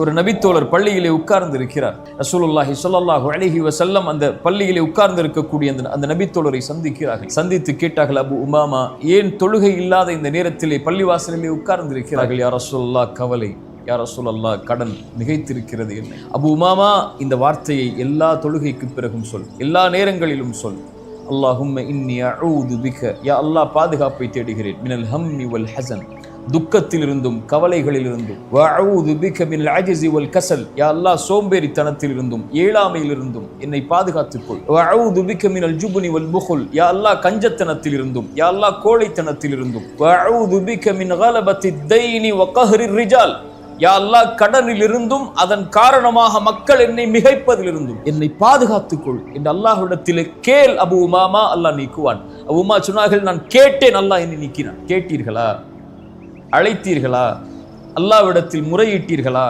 ஒரு நபித்தோழர் பள்ளியிலே உட்கார்ந்து இருக்கிறார் ரசூலுல்லாஹி ஸல்லல்லாஹு அலைஹி வசல்லம் அந்த பள்ளியிலே உட்கார்ந்து இருக்கக்கூடிய அந்த அந்த நபித்தோழரை சந்திக்கிறார்கள். சந்தித்து கேட்டார்கள் அபு உமாமா ஏன் தொழுகை இல்லாத இந்த நேரத்திலே பள்ளிவாசலிலே உட்கார்ந்து இருக்கிறார்கள் யார் ரசூல்லா கவலை. யார் ரசூலல்லா கடன் மிகைத்திருக்கிறது. என்ன அபு உமாமா இந்த வார்த்தையை எல்லா தொழுகைக்கு பிறகும் சொல். எல்லா நேரங்களிலும் சொல். அல்லாஹும் இன்னி பிக யா அல்லாஹ் பாதுகாப்பை தேடுகிறேன். மினல் ஹம்மி வல் ஹசன். துக்கத்திலிருந்தும் கவலைகளிலிருந்தும். வஅஊது மினல் அஜ்ஸி வல் யா அல்லாஹ் சோம்பேறித்தனத்திலிருந்தும் ஏழாமையிலிருந்தும் என்னை பாதுகாத்துக் கொள் வஅஊது மினல் ஜுப்னி வல் புகுல். யா அல்லாஹ் கஞ்சத்தனத்திலிருந்தும் யா அல்லாஹ் கோழைத்தனத்திலிருந்தும். வஅஊது மின் கலபத்தி தைனி வ கஹ்ரி ரிஜால். யா அல்லாஹ் கடனிலிருந்தும் அதன் காரணமாக மக்கள் என்னை மிகைப்பதிலிருந்தும். என்னை பாதுகாத்துக்கொள். என்று அல்லாஹ்விடத்திலே கேள் அபு உமாமா அல்லாஹ் நீக்குவான். அபு உமா சொன்னார்கள் நான் கேட்டேன் அல்லாஹ் என்னை நீக்கினான். கேட்டீர்களா? அழைத்தீர்களா? அல்லாஹ்விடத்தில் முறையிட்டீர்களா?